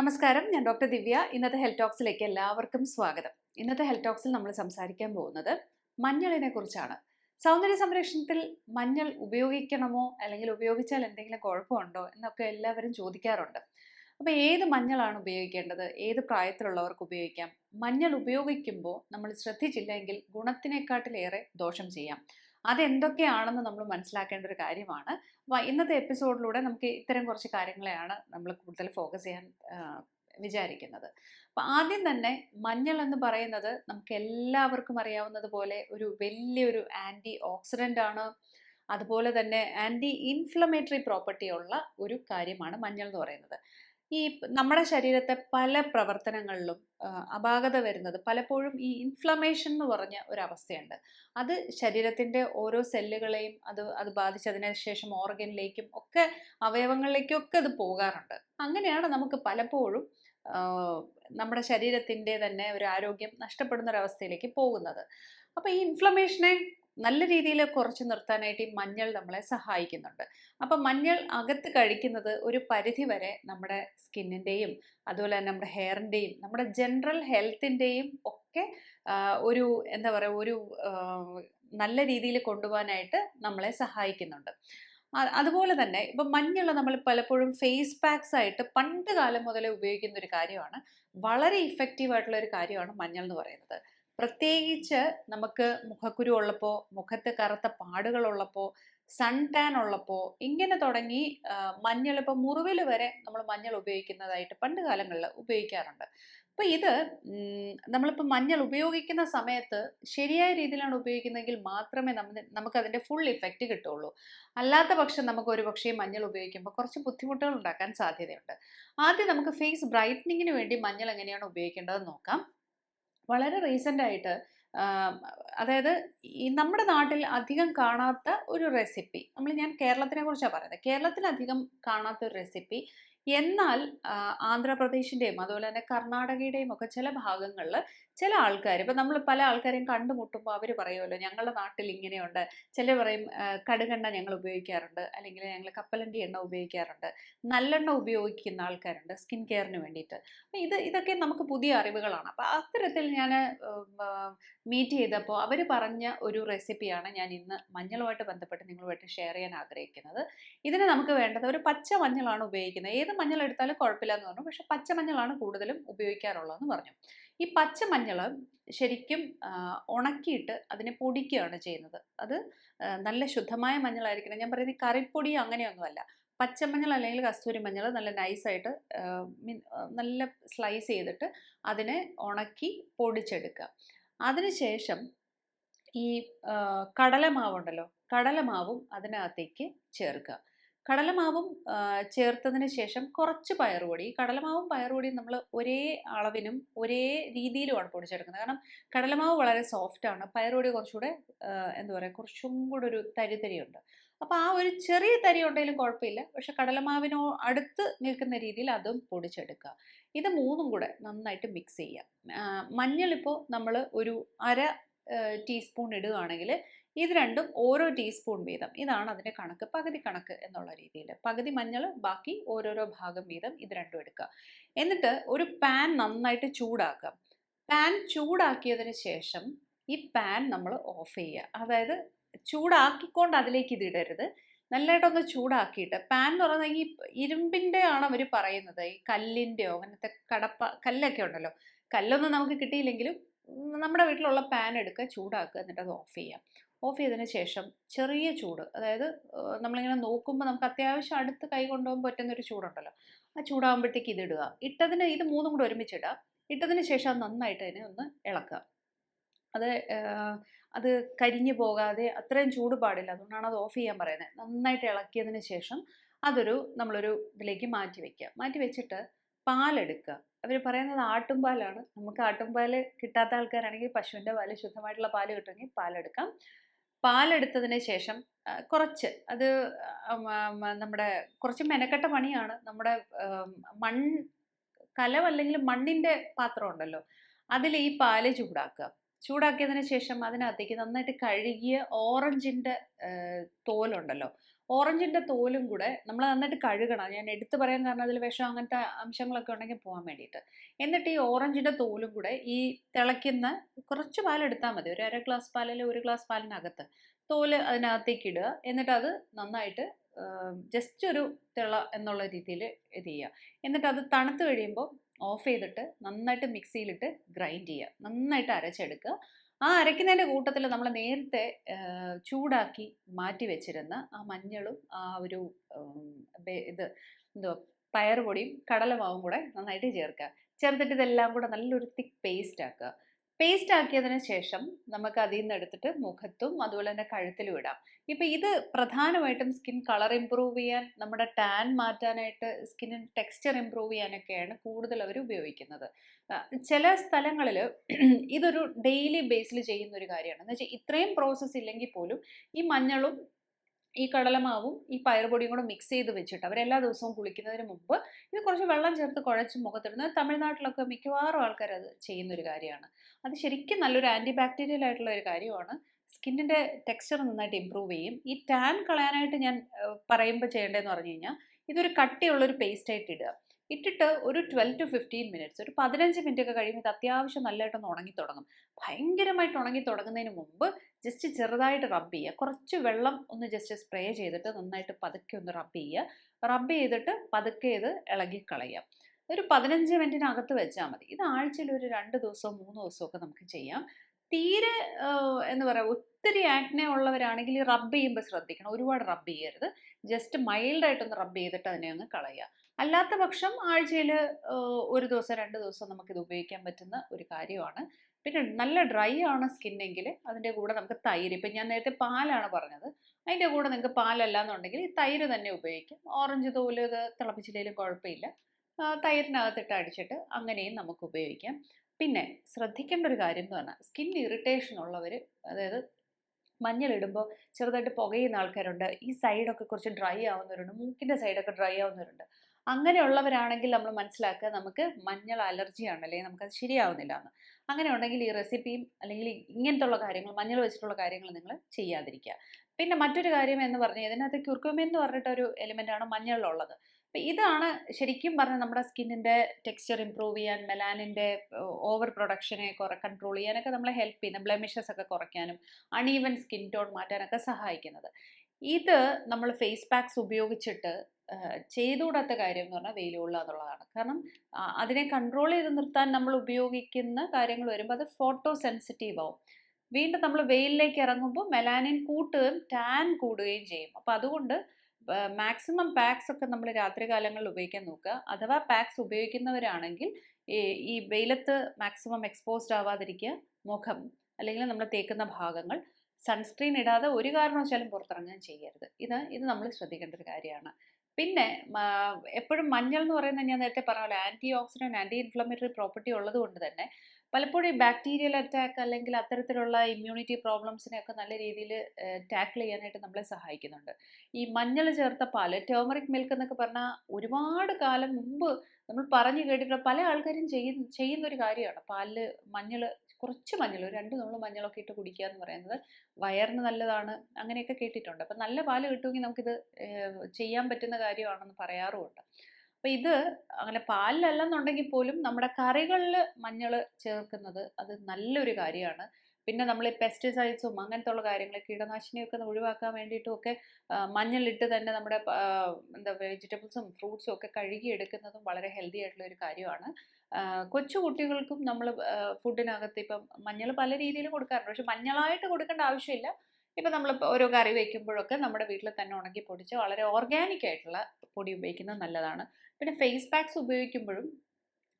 നമസ്കാരം. ഞാൻ ഡോക്ടർ ദിവ്യ. ഇന്നത്തെ ഹെൽത്ത് ടോക്സിലേക്ക് എല്ലാവർക്കും സ്വാഗതം. ഇന്നത്തെ ഹെൽത്ത് ടോക്സിൽ നമ്മൾ സംസാരിക്കാൻ പോകുന്നത് മഞ്ഞളിനെ കുറിച്ചാണ്. സൗന്ദര്യ സംരക്ഷണത്തിൽ മഞ്ഞൾ ഉപയോഗിക്കണമോ? അല്ലെങ്കിൽ ഉപയോഗിച്ചാൽ എന്തെങ്കിലും കുഴപ്പമുണ്ടോ? എന്നൊക്കെ എല്ലാവരും ചോദിക്കാറുണ്ട്. അപ്പോൾ ഏത് മഞ്ഞളാണ് ഉപയോഗിക്കേണ്ടത്? ഏത് പ്രായത്തിലുള്ളവർക്ക് ഉപയോഗിക്കാം? മഞ്ഞൾ ഉപയോഗിക്കുമ്പോൾ നമ്മൾ ശ്രദ്ധിച്ചില്ലെങ്കിൽ ഗുണത്തിനെക്കാട്ടിലേറെ ദോഷം ചെയ്യാം. അതെന്തൊക്കെയാണെന്ന് നമ്മൾ മനസ്സിലാക്കേണ്ട ഒരു കാര്യമാണ്. അപ്പോൾ ഇന്നത്തെ എപ്പിസോഡിലൂടെ നമുക്ക് ഇത്തരം കുറച്ച് കാര്യങ്ങളെയാണ് നമ്മൾ കൂടുതൽ ഫോക്കസ് ചെയ്യാൻ വിചാരിക്കുന്നത്. അപ്പം ആദ്യം തന്നെ മഞ്ഞൾ എന്ന് പറയുന്നത് നമുക്ക് എല്ലാവർക്കും അറിയാവുന്നത് പോലെ ഒരു വലിയൊരു ആന്റി ഓക്സിഡന്റ് ആണ് അതുപോലെ തന്നെ ആന്റി ഇൻഫ്ലമേറ്ററി പ്രോപ്പർട്ടി ഉള്ള ഒരു കാര്യമാണ് മഞ്ഞൾ എന്ന് പറയുന്നത്. ഈ നമ്മുടെ ശരീരത്തെ പല പ്രവർത്തനങ്ങളിലും അപാകത വരുന്നത് പലപ്പോഴും ഈ ഇൻഫ്ലമേഷൻ എന്ന് പറഞ്ഞ ഒരു അത് ശരീരത്തിന്റെ ഓരോ സെല്ലുകളെയും അത് അത് ബാധിച്ചതിന് ശേഷം ഓർഗനിലേക്കും ഒക്കെ അവയവങ്ങളിലേക്കും ഒക്കെ അത് പോകാറുണ്ട്. അങ്ങനെയാണ് നമുക്ക് പലപ്പോഴും നമ്മുടെ ശരീരത്തിന്റെ തന്നെ ഒരു ആരോഗ്യം നഷ്ടപ്പെടുന്ന ഒരു അവസ്ഥയിലേക്ക് പോകുന്നത്. അപ്പോൾ ഈ ഇൻഫ്ലമേഷനെ നല്ല രീതിയിൽ കുറച്ച് നിർത്താനായിട്ട് ഈ മഞ്ഞൾ നമ്മളെ സഹായിക്കുന്നുണ്ട്. അപ്പം മഞ്ഞൾ അകത്ത് കഴിക്കുന്നത് ഒരു പരിധി വരെ നമ്മുടെ സ്കിന്നിന്റെയും അതുപോലെ തന്നെ നമ്മുടെ ഹെയറിന്റെയും നമ്മുടെ ജനറൽ ഹെൽത്തിന്റെയും ഒക്കെ ഒരു എന്താ പറയുക ഒരു നല്ല രീതിയിൽ കൊണ്ടുപോകാനായിട്ട് നമ്മളെ സഹായിക്കുന്നുണ്ട്. അതുപോലെ തന്നെ ഇപ്പം മഞ്ഞൾ നമ്മൾ പലപ്പോഴും ഫേസ് പാക്സ് ആയിട്ട് പണ്ട് കാലം മുതലേ ഉപയോഗിക്കുന്ന ഒരു കാര്യമാണ്. വളരെ ഇഫക്റ്റീവ് ആയിട്ടുള്ള ഒരു കാര്യമാണ് മഞ്ഞൾ എന്ന് പറയുന്നത്. പ്രത്യേകിച്ച് നമുക്ക് മുഖക്കുരു ഉള്ളപ്പോൾ മുഖത്ത് കറുത്ത പാടുകളുള്ളപ്പോൾ സൺ ടാൻ ഉള്ളപ്പോൾ ഇങ്ങനെ തുടങ്ങി മഞ്ഞൾ ഇപ്പോൾ മുറിവിൽ വരെ നമ്മൾ മഞ്ഞൾ ഉപയോഗിക്കുന്നതായിട്ട് പണ്ട് കാലങ്ങളിൽ ഉപയോഗിക്കാറുണ്ട്. അപ്പോൾ ഇത് നമ്മളിപ്പോൾ മഞ്ഞൾ ഉപയോഗിക്കുന്ന സമയത്ത് ശരിയായ രീതിയിലാണ് ഉപയോഗിക്കുന്നതെങ്കിൽ മാത്രമേ നമ്മൾ നമുക്കതിന്റെ ഫുൾ ഇഫക്റ്റ് കിട്ടുള്ളൂ അല്ലാത്ത പക്ഷം നമുക്ക് ഒരു പക്ഷേ മഞ്ഞൾ ഉപയോഗിക്കുമ്പോൾ കുറച്ച് ബുദ്ധിമുട്ടുകൾ ഉണ്ടാക്കാൻ സാധ്യതയുണ്ട്. ആദ്യം നമുക്ക് ഫേസ് ബ്രൈറ്റനിങ്ങിന് വേണ്ടി മഞ്ഞൾ എങ്ങനെയാണ് ഉപയോഗിക്കേണ്ടതെന്ന് നോക്കാം. വളരെ റീസെന്റ് ആയിട്ട് അതായത് ഈ നമ്മുടെ നാട്ടിൽ അധികം കാണാത്ത ഒരു റെസിപ്പി നമ്മൾ ഞാൻ കേരളത്തിനെ കുറിച്ചാണ് പറയുന്നത്. കേരളത്തിൽ അധികം കാണാത്ത ഒരു റെസിപ്പി എന്നാൽ ആന്ധ്രാപ്രദേശിന്റെയും അതുപോലെ തന്നെ കർണാടകയുടെയും ഒക്കെ ചില ഭാഗങ്ങളിൽ ചില ആൾക്കാർ ഇപ്പം നമ്മൾ പല ആൾക്കാരെയും കണ്ടുമുട്ടുമ്പോൾ അവർ പറയുമല്ലോ ഞങ്ങളുടെ നാട്ടിൽ ഇങ്ങനെയുണ്ട്. ചില പറയും കടുകെണ്ണ ഞങ്ങൾ ഉപയോഗിക്കാറുണ്ട്. അല്ലെങ്കിൽ ഞങ്ങൾ കപ്പലണ്ടി എണ്ണ ഉപയോഗിക്കാറുണ്ട്. നല്ലെണ്ണ ഉപയോഗിക്കുന്ന ആൾക്കാരുണ്ട് സ്കിൻ കെയറിന് വേണ്ടിയിട്ട്. അപ്പം ഇത് ഇതൊക്കെ നമുക്ക് പുതിയ അറിവുകളാണ്. അപ്പോൾ അത്തരത്തിൽ ഞാൻ മീറ്റ് ചെയ്തപ്പോൾ അവർ പറഞ്ഞ ഒരു റെസിപ്പിയാണ് ഞാൻ ഇന്ന് മഞ്ഞളുമായിട്ട് ബന്ധപ്പെട്ട് നിങ്ങളുമായിട്ട് ഷെയർ ചെയ്യാൻ ആഗ്രഹിക്കുന്നത്. ഇതിന് നമുക്ക് വേണ്ടത് ഒരു പച്ച മഞ്ഞളാണ് ഉപയോഗിക്കുന്നത്. ഏത് മഞ്ഞൾ എടുത്താലും കുഴപ്പമില്ല എന്ന് പറഞ്ഞു. പക്ഷെ പച്ച മഞ്ഞളാണ് കൂടുതലും ഉപയോഗിക്കാറുള്ളതെന്ന് പറഞ്ഞു. ഈ പച്ചമഞ്ഞൾ ശരിക്കും ഉണക്കിയിട്ട് അതിനെ പൊടിക്കുകയാണ് ചെയ്യുന്നത്. അത് നല്ല ശുദ്ധമായ മഞ്ഞളായിരിക്കണം. ഞാൻ പറയുന്നത് കറിപ്പൊടി അങ്ങനെയൊന്നുമല്ല. പച്ചമഞ്ഞൾ അല്ലെങ്കിൽ കസ്തൂരി മഞ്ഞൾ നല്ല നൈസായിട്ട് നല്ല സ്ലൈസ് ചെയ്തിട്ട് അതിനെ ഉണക്കി പൊടിച്ചെടുക്കുക. അതിനുശേഷം ഈ കടലമാവുണ്ടല്ലോ കടലമാവും അതിനകത്തേക്ക് ചേർക്കുക. കടലമാവും ചേർത്തതിന് ശേഷം കുറച്ച് പയറുപൊടി. കടലമാവും പയറുപൊടിയും നമ്മൾ ഒരേ അളവിനും ഒരേ രീതിയിലുമാണ് പൊടിച്ചെടുക്കുന്നത്. കാരണം കടലമാവ് വളരെ സോഫ്റ്റാണ് പയറുപൊടി കുറച്ചുകൂടെ എന്താ പറയുക കുറച്ചും കൂടെ ഒരു തരി തരിയുണ്ട് അപ്പോൾ ആ ഒരു ചെറിയ തരി ഉണ്ടെങ്കിലും കുഴപ്പമില്ല. പക്ഷെ കടലമാവിനോ അടുത്ത് നിൽക്കുന്ന രീതിയിൽ അതും പൊടിച്ചെടുക്കുക. ഇത് മൂന്നും കൂടെ നന്നായിട്ട് മിക്സ് ചെയ്യുക. മഞ്ഞളിപ്പോൾ നമ്മൾ ഒരു അര ടീസ്പൂൺ ഇടുകയാണെങ്കിൽ ഇത് രണ്ടും ഓരോ ടീസ്പൂൺ വീതം. ഇതാണ് അതിന്റെ കണക്ക് പകുതി കണക്ക് എന്നുള്ള രീതിയിൽ. പകുതി മഞ്ഞൾ ബാക്കി ഓരോരോ ഭാഗം വീതം ഇത് രണ്ടും എടുക്കുക. എന്നിട്ട് ഒരു പാൻ നന്നായിട്ട് ചൂടാക്കുക. പാൻ ചൂടാക്കിയതിന് ശേഷം ഈ പാൻ നമ്മൾ ഓഫ് ചെയ്യുക. അതായത് ചൂടാക്കിക്കൊണ്ട് അതിലേക്ക് ഇത് ഇടരുത്. നല്ലതായിട്ടൊന്ന് ചൂടാക്കിയിട്ട് പാൻ എന്ന് പറയുന്നത് ഈ ഇരുമ്പിന്റെ ആണ് അവർ പറയുന്നത്. ഈ കല്ലിന്റെയോ അങ്ങനത്തെ കടപ്പ കല്ലൊക്കെ ഉണ്ടല്ലോ. കല്ലൊന്നും നമുക്ക് കിട്ടിയില്ലെങ്കിലും നമ്മുടെ വീട്ടിലുള്ള പാൻ എടുക്കുക ചൂടാക്കുക എന്നിട്ട് അത് ഓഫ് ചെയ്യാം ഓഫ് ചെയ്തതിന് ശേഷം ചെറിയ ചൂട് അതായത് നമ്മളിങ്ങനെ നോക്കുമ്പോൾ നമുക്ക് അത്യാവശ്യം അടുത്ത് കൈ കൊണ്ടുപോകാൻ പറ്റുന്നൊരു ചൂടുണ്ടല്ലോ. ആ ചൂടാകുമ്പോഴത്തേക്ക് ഇത് ഇടുക. ഇട്ടതിന് ഇത് മൂന്നും കൂടെ ഒരുമിച്ച് ഇടുക. ഇട്ടതിന് ശേഷം അത് നന്നായിട്ട് അതിനെ ഒന്ന് ഇളക്കുക. അത് അത് കരിഞ്ഞു പോകാതെ അത്രയും ചൂട് പാടില്ല. അതുകൊണ്ടാണ് അത് ഓഫ് ചെയ്യാൻ പറയുന്നത്. നന്നായിട്ട് ഇളക്കിയതിന് ശേഷം അതൊരു നമ്മളൊരു ഇതിലേക്ക് മാറ്റി വയ്ക്കുക മാറ്റി വെച്ചിട്ട് പാലെടുക്കുക. അവർ പറയുന്നത് ആട്ടുംപാലാണ്. നമുക്ക് ആട്ടുംപാൽ കിട്ടാത്ത ആൾക്കാരാണെങ്കിൽ പശുവിന്റെ പാൽ ശുദ്ധമായിട്ടുള്ള പാൽ കിട്ടുമെങ്കിൽ പാലെടുക്കാം. പാലെടുത്തതിന് ശേഷം കുറച്ച്. അത് നമ്മുടെ കുറച്ച് മെനക്കെട്ട പണിയാണ്. നമ്മുടെ മൺ കലം അല്ലെങ്കിൽ മണ്ണിന്റെ പാത്രം ഉണ്ടല്ലോ അതിൽ ഈ പാൽ ചൂടാക്കുക. ചൂടാക്കിയതിന് ശേഷം അതിനകത്തേക്ക് നന്നായിട്ട് കഴുകിയ ഓറഞ്ചിന്റെ തോലുണ്ടല്ലോ ഓറഞ്ചിന്റെ തോലും കൂടെ നമ്മൾ നന്നായിട്ട് കഴുകണം. ഞാൻ എടുത്തു പറയാൻ കാരണം അതിൽ വിഷം അങ്ങനത്തെ അംശങ്ങളൊക്കെ ഉണ്ടെങ്കിൽ പോകാൻ വേണ്ടിയിട്ട്. എന്നിട്ട് ഈ ഓറഞ്ചിന്റെ തോലും കൂടെ ഈ തിളയ്ക്കുന്ന കുറച്ച് പാലെടുത്താൽ മതി. ഒരു അര ഗ്ലാസ് പാലിൽ ഒരു ഗ്ലാസ് പാലിനകത്ത്. തോൽ അതിനകത്തേക്ക് ഇടുക. എന്നിട്ട് അത് നന്നായിട്ട് ജസ്റ്റ് ഒരു തിള എന്നുള്ള രീതിയിൽ ഇത് ചെയ്യുക. എന്നിട്ട് അത് തണുത്ത് കഴിയുമ്പോൾ ഓഫ് ചെയ്തിട്ട് നന്നായിട്ട് മിക്സിയിലിട്ട് ഗ്രൈൻഡ് ചെയ്യുക. നന്നായിട്ട് അരച്ചെടുക്കുക. ആ അരയ്ക്കുന്നതിന്റെ കൂട്ടത്തിൽ നമ്മൾ നേരത്തെ ചൂടാക്കി മാറ്റി വെച്ചിരുന്ന ആ മഞ്ഞളും ആ ഒരു ഇത് എന്തോ പയറുപൊടിയും കടലമാവും കൂടെ നന്നായിട്ട് ചേർക്കുക. ചേർത്തിട്ട് ഇതെല്ലാം കൂടെ നല്ലൊരു തിക്ക് പേസ്റ്റ് ആക്കുക പേസ്റ്റ് ആക്കിയതിന് ശേഷം നമുക്ക് അതിൽ നിന്ന് എടുത്തിട്ട് മുഖത്തും അതുപോലെ തന്നെ കഴുത്തിലും ഇടാം. ഇപ്പം ഇത് പ്രധാനമായിട്ടും സ്കിൻ കളർ ഇമ്പ്രൂവ് ചെയ്യാൻ നമ്മുടെ ടാൻ മാറ്റാനായിട്ട് സ്കിന്നിന് ടെക്സ്ചർ ഇമ്പ്രൂവ് ചെയ്യാനൊക്കെയാണ് കൂടുതൽ അവർ ഉപയോഗിക്കുന്നത്. ചില സ്ഥലങ്ങളിൽ ഇതൊരു ഡെയിലി ബേസിൽ ചെയ്യുന്ന ഒരു കാര്യമാണ്. എന്ന് വെച്ചാൽ ഇത്രയും പ്രോസസ്സ് ഇല്ലെങ്കിൽ പോലും ഈ മഞ്ഞളും ഈ കടലമാവും ഈ പയറുപൊടിയും കൂടെ മിക്സ് ചെയ്ത് വെച്ചിട്ട് അവർ എല്ലാ ദിവസവും കുളിക്കുന്നതിന് മുമ്പ് ഇത് കുറച്ച് വെള്ളം ചേർത്ത് കുഴച്ച് മുഖത്തിടുന്നത്. തമിഴ്നാട്ടിലൊക്കെ മിക്കവാറും ആൾക്കാർ അത് ചെയ്യുന്നൊരു കാര്യമാണ്. അത് ശരിക്കും നല്ലൊരു ആന്റി ബാക്ടീരിയൽ ആയിട്ടുള്ള ഒരു കാര്യമാണ്. സ്കിന്നിന്റെ ടെക്സ്ചർ നന്നായിട്ട് ഇമ്പ്രൂവ് ചെയ്യും. ഈ ടാൻ കളയാനായിട്ട് ഞാൻ പറയുമ്പോൾ ചെയ്യേണ്ടതെന്ന് പറഞ്ഞു കഴിഞ്ഞാൽ ഇതൊരു കട്ടിയുള്ളൊരു പേസ്റ്റ് ആയിട്ട് ഇടുക. ഇട്ടിട്ട് ഒരു ട്വൽവ് ടു ഫിഫ്റ്റീൻ മിനിറ്റ്സ് ഒരു പതിനഞ്ച് മിനിറ്റ് ഒക്കെ കഴിയുമ്പോൾ ഇത് അത്യാവശ്യം നല്ലതായിട്ടൊന്ന് ഉണങ്ങി തുടങ്ങും ഭയങ്കരമായിട്ട് ഉണങ്ങി തുടങ്ങുന്നതിന് മുമ്പ് ജസ്റ്റ് ചെറുതായിട്ട് റബ്ബ് ചെയ്യുക. കുറച്ച് വെള്ളം ഒന്ന് ജസ്റ്റ് സ്പ്രേ ചെയ്തിട്ട് നന്നായിട്ട് പതുക്കെ ഒന്ന് റബ്ബ് ചെയ്യുക. റബ്ബ് ചെയ്തിട്ട് പതുക്കെ ഇത് ഇളകിക്കളയുക. കളയുക ഒരു പതിനഞ്ച് മിനിറ്റിനകത്ത് വെച്ചാൽ മതി. ഇത് ആഴ്ചയിൽ ഒരു രണ്ട് ദിവസവും മൂന്ന് ദിവസമോ ഒക്കെ നമുക്ക് ചെയ്യാം. തീരെ എന്ന് പറയുക ഒത്തിരി ആക്നെ ഉള്ളവരാണെങ്കിൽ റബ്ബ് ചെയ്യുമ്പോൾ ശ്രദ്ധിക്കണം. ഒരുപാട് റബ്ബ് ചെയ്യരുത്. ജസ്റ്റ് മൈൽഡായിട്ടൊന്ന് റബ്ബ് ചെയ്തിട്ട് അതിനെ ഒന്ന് കളയുക. അല്ലാത്ത പക്ഷം ആഴ്ചയിൽ ഒരു ദിവസം രണ്ട് ദിവസം നമുക്കിത് ഉപയോഗിക്കാൻ പറ്റുന്ന ഒരു കാര്യമാണ്. പിന്നെ നല്ല ഡ്രൈ ആണ് സ്കിന്നെങ്കിൽ അതിന്റെ കൂടെ നമുക്ക് തൈര്. ഇപ്പം ഞാൻ നേരത്തെ പാലാണ് പറഞ്ഞത്. അതിന്റെ കൂടെ നിങ്ങൾക്ക് പാലല്ല എന്നുണ്ടെങ്കിൽ ഈ തൈര് തന്നെ ഉപയോഗിക്കാം. ഓറഞ്ച് തോൽ ഇത് തിളപ്പിച്ചില്ലെങ്കിലും കുഴപ്പമില്ല. തൈരിനകത്തിട്ട് അടിച്ചിട്ട് അങ്ങനെയും നമുക്ക് ഉപയോഗിക്കാം. പിന്നെ ശ്രദ്ധിക്കേണ്ട ഒരു കാര്യം എന്ന് പറഞ്ഞാൽ സ്കിൻ ഇറിറ്റേഷൻ ഉള്ളവർ അതായത് മഞ്ഞളിടുമ്പോൾ ചെറുതായിട്ട് പുകയുന്ന ആൾക്കാരുണ്ട്. ഈ സൈഡൊക്കെ കുറച്ച് ഡ്രൈ ആവുന്നവരുണ്ട്. മൂക്കിന്റെ സൈഡൊക്കെ ഡ്രൈ ആവുന്നവരുണ്ട്. അങ്ങനെയുള്ളവരാണെങ്കിൽ നമ്മൾ മനസ്സിലാക്കുക നമുക്ക് മഞ്ഞൾ അലർജി അലർജിയാണ് അല്ലെങ്കിൽ നമുക്കത് ശരിയാവുന്നില്ല എന്ന് അങ്ങനെ ഉണ്ടെങ്കിൽ ഈ റെസിപ്പിയും അല്ലെങ്കിൽ ഇങ്ങനത്തെ ഉള്ള കാര്യങ്ങൾ മഞ്ഞൾ വെച്ചിട്ടുള്ള കാര്യങ്ങൾ നിങ്ങൾ ചെയ്യാതിരിക്കുക. പിന്നെ മറ്റൊരു കാര്യം എന്ന് പറഞ്ഞാൽ ഇതിനകത്ത് ക്യുർക്കുമിൻ എന്ന് പറഞ്ഞിട്ട് പറഞ്ഞിട്ടൊരു എലിമെന്റാണ് മഞ്ഞളിലുള്ളത് അപ്പം ഇതാണ് ശരിക്കും പറഞ്ഞാൽ നമ്മുടെ സ്കിന്നിന്റെ ടെക്സ്ചർ ഇമ്പ്രൂവ് ചെയ്യാൻ മെലാനിന്റെ ഓവർ പ്രൊഡക്ഷനെ കുറെ കൺട്രോൾ ചെയ്യാനൊക്കെ നമ്മളെ ഹെൽപ്പ് ചെയ്യുന്ന ബ്ലെമിഷസ് ഒക്കെ കുറയ്ക്കാനും അണീവൻ സ്കിൻ ടോൺ മാറ്റാനൊക്കെ സഹായിക്കുന്നത്. ഇത് നമ്മൾ ഫേസ് പാക്സ് ഉപയോഗിച്ചിട്ട് ചെയ്തുകൂടാത്ത കാര്യം എന്ന് പറഞ്ഞാൽ വെയിൽ കൊള്ളുക എന്നുള്ളതാണ്. കാരണം അതിനെ കൺട്രോൾ ചെയ്ത് നിർത്താൻ നമ്മൾ ഉപയോഗിക്കുന്ന കാര്യങ്ങൾ വരുമ്പോൾ അത് ഫോട്ടോ സെൻസിറ്റീവ് ആവും വീണ്ടും നമ്മൾ വെയിലിലേക്ക് ഇറങ്ങുമ്പോൾ മെലാനിൻ കൂട്ടുകയും ടാൻ കൂടുകയും ചെയ്യും. അപ്പോൾ അതുകൊണ്ട് മാക്സിമം പാക്സ് ഒക്കെ നമ്മൾ രാത്രി കാലങ്ങളിൽ ഉപയോഗിക്കാൻ നോക്കുക. അഥവാ പാക്സ് ഉപയോഗിക്കുന്നവരാണെങ്കിൽ ഈ വെയിലത്ത് മാക്സിമം എക്സ്പോസ്ഡ് ആവാതിരിക്കുക മുഖം അല്ലെങ്കിൽ നമ്മൾ തേക്കുന്ന ഭാഗങ്ങൾ സൺസ്ക്രീൻ ഇടാതെ ഒരു കാരണവശാലും പുറത്തിറങ്ങാൻ ചെയ്യരുത്. ഇത് ഇത് നമ്മൾ ശ്രദ്ധിക്കേണ്ട ഒരു കാര്യമാണ്. പിന്നെ എപ്പോഴും മഞ്ഞൾ എന്ന് പറയുന്നത് ഞാൻ നേരത്തെ പറഞ്ഞ പോലെ antioxidant anti inflammatory property ഉള്ളത് കൊണ്ട് തന്നെ പലപ്പോഴും ഈ ബാക്ടീരിയൽ അറ്റാക്ക് അല്ലെങ്കിൽ അത്തരത്തിലുള്ള ഇമ്മ്യൂണിറ്റി പ്രോബ്ലംസിനെയൊക്കെ നല്ല രീതിയിൽ ടാക്കിൾ ചെയ്യാനായിട്ട് നമ്മളെ സഹായിക്കുന്നുണ്ട്. ഈ മഞ്ഞൾ ചേർത്ത പാൽ ടേമറിക് മിൽക്ക് എന്നൊക്കെ പറഞ്ഞാൽ ഒരുപാട് കാലം മുമ്പ് നമ്മൾ പറഞ്ഞു കേട്ടിട്ടുള്ള പല ആൾക്കാരും ചെയ്യുന്ന ചെയ്യുന്ന ഒരു കാര്യമാണ്. പാലിൽ മഞ്ഞൾ കുറച്ച് മഞ്ഞൾ ഒരു രണ്ട് നുള്ളു മഞ്ഞളൊക്കെ ഇട്ട് കുടിക്കുക എന്ന് പറയുന്നത് വയറിന് നല്ലതാണ് അങ്ങനെയൊക്കെ കേട്ടിട്ടുണ്ട്. അപ്പം നല്ല പാൽ കിട്ടുമെങ്കിൽ നമുക്കിത് ചെയ്യാൻ പറ്റുന്ന കാര്യമാണെന്ന് പറയാറുമുണ്ട്. അപ്പം ഇത് അങ്ങനെ പാലിലല്ലെന്നുണ്ടെങ്കിൽ പോലും നമ്മുടെ കറികളിൽ മഞ്ഞൾ ചേർക്കുന്നത് അത് നല്ലൊരു കാര്യമാണ്. പിന്നെ നമ്മൾ ഈ പെസ്റ്റിസൈഡ്സും അങ്ങനത്തെ ഉള്ള കാര്യങ്ങൾ കീടനാശിനിയൊക്കെ ഒഴിവാക്കാൻ വേണ്ടിയിട്ടും ഒക്കെ മഞ്ഞളിട്ട് തന്നെ നമ്മുടെ എന്താ വെജിറ്റബിൾസും ഫ്രൂട്ട്സും ഒക്കെ കഴുകി എടുക്കുന്നതും വളരെ ഹെൽത്തി ആയിട്ടുള്ള ഒരു കാര്യമാണ്. കൊച്ചു കുട്ടികൾക്കും നമ്മൾ ഫുഡിനകത്ത് ഇപ്പം മഞ്ഞൾ പല രീതിയിൽ കൊടുക്കാറുണ്ട്. പക്ഷെ മഞ്ഞളായിട്ട് കൊടുക്കേണ്ട ആവശ്യമില്ല. ഇപ്പം നമ്മൾ ഓരോ കറി വയ്ക്കുമ്പോഴൊക്കെ നമ്മുടെ വീട്ടിൽ തന്നെ ഉണക്കി പൊടിച്ച് വളരെ ഓർഗാനിക് ആയിട്ടുള്ള പൊടി ഉപയോഗിക്കുന്നത് നല്ലതാണ്. പിന്നെ ഫേസ് പാക്സ് ഉപയോഗിക്കുമ്പോഴും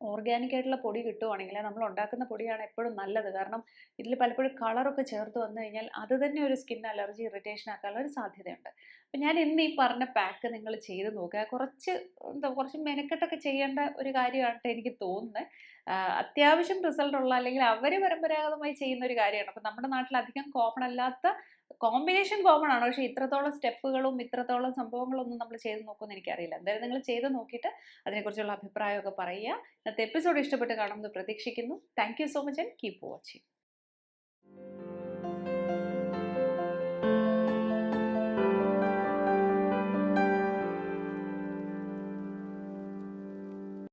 ഓർഗാനിക് ആയിട്ടുള്ള പൊടി കിട്ടുവാണെങ്കിൽ നമ്മൾ ഉണ്ടാക്കുന്ന പൊടിയാണ് എപ്പോഴും നല്ലത്. കാരണം ഇതിൽ പലപ്പോഴും കളറൊക്കെ ചേർത്ത് വന്നു കഴിഞ്ഞാൽ അത് തന്നെ ഒരു സ്കിൻ അലർജി ഇറിറ്റേഷൻ ആക്കാനുള്ള ഒരു സാധ്യതയുണ്ട്. അപ്പം ഞാൻ ഇന്ന് ഈ പറഞ്ഞ പാക്ക് നിങ്ങൾ ചെയ്ത് നോക്കുക. കുറച്ച് എന്താ കുറച്ച് മെനക്കെട്ടൊക്കെ ചെയ്യേണ്ട ഒരു കാര്യമായിട്ട് എനിക്ക് തോന്നുന്നത് അത്യാവശ്യം റിസൾട്ട് ഉള്ള അല്ലെങ്കിൽ അവർ പരമ്പരാഗതമായി ചെയ്യുന്ന ഒരു കാര്യമാണ്. അപ്പം നമ്മുടെ നാട്ടിൽ അധികം കോമൺ അല്ലാത്ത കോമ്പിനേഷൻ കോമൺ ആണ്. പക്ഷേ ഇത്രത്തോളം സ്റ്റെപ്പുകളും ഇത്രത്തോളം സംഭവങ്ങളൊന്നും നമ്മൾ ചെയ്ത് നോക്കുമെന്ന് എനിക്കറിയില്ല. എന്തായാലും നിങ്ങൾ ചെയ്ത് നോക്കിയിട്ട് അതിനെക്കുറിച്ചുള്ള അഭിപ്രായമൊക്കെ പറയുക. ഇന്നത്തെ എപ്പിസോഡ് ഇഷ്ടപ്പെട്ട് കാണുമെന്ന് പ്രതീക്ഷിക്കുന്നു. Thank so much and keep watching